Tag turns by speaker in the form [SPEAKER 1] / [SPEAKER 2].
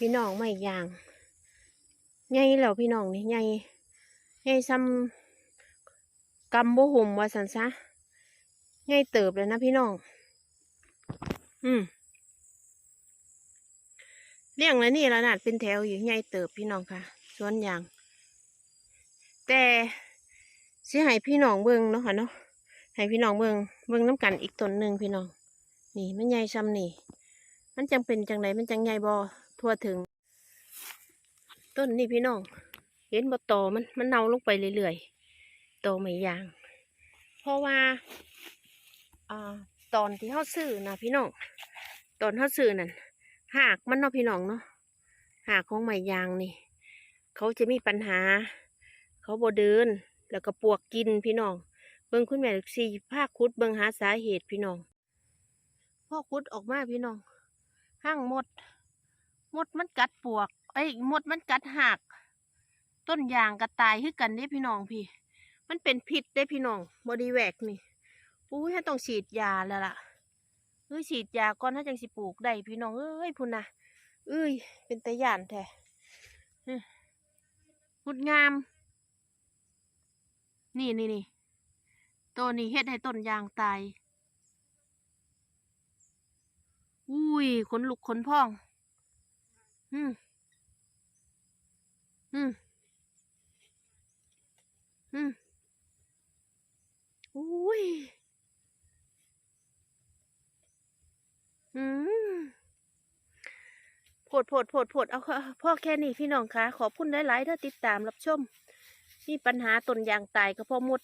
[SPEAKER 1] พี่น้องไม่ยางใหญ่แล้วพี่น้องนี่ใหญ่ใหญ่ซ้ำกำบ่หุ่มว่าสันซะใหญ่เติบเลยนะพี่น้อง อืมเลี้ยงแล้วนี่ละนาดเป็นแถวอยู่ใหญ่เติบพี่น้องค่ะสวนยาง แต่สิให้พี่น้องเบิ่งเนาะค่ะเนาะให้พี่น้องเบิ่งเบิ่งน้ำกันอีกต้นหนึ่งพี่น้อง นี่มันใหญ่ซ้ำนี่ มันจังเป็นจังไดมันจังใหญ่บ่ ทั่วถึง ต้นนี่พี่น้อง เห็นบ่ตอมันมันเน่าลงไปเรื่อยๆตอไม่ยาง เพราะว่าอตอนที่เขาซื้อนะพี่น้องตอนเขาซื้อนั่นหากมันเนาะพี่น้องเนาะหากของไม้ยางนี่ เขาจะมีปัญหา เขาบ่เดิน แล้วก็ปวกกินพี่น้องเบิ่งคุณแม่ลูกซีภาคคุดเบิ่งหาสาเหตุพี่น้องพ่อคุดออกมาพี่น้องห้างหมด มดมันกัดปวก เอ้ยมดมันกัดหัก ต้นยางกระตายคือกันเด้พี่น้องพี่ มันเป็นพิษได้พี่น้องบอดีแวกนี่ปุ้ยถ้าต้องฉีดยาแล้วล่ะเอ้ยฉีดยาก่อนถ้าจังสิปลูกได้พี่น้องเอ้ยพุ่นนะเอ้ย เป็นตะย่านแท้อื้องดงาม นี่นี่นี่ตัวนี้เฮ็ดให้ต้นยางตาย อุ้ยขนลุกขนพอง อืม อืม อืมอุ้ย อืมโพดโพดโพดโพดเอาค่ะพ่อแค่นี้พี่น้องคะขอบคุณหลายๆที่ติดตามรับชม มีปัญหาต้นยางตายก็พอมด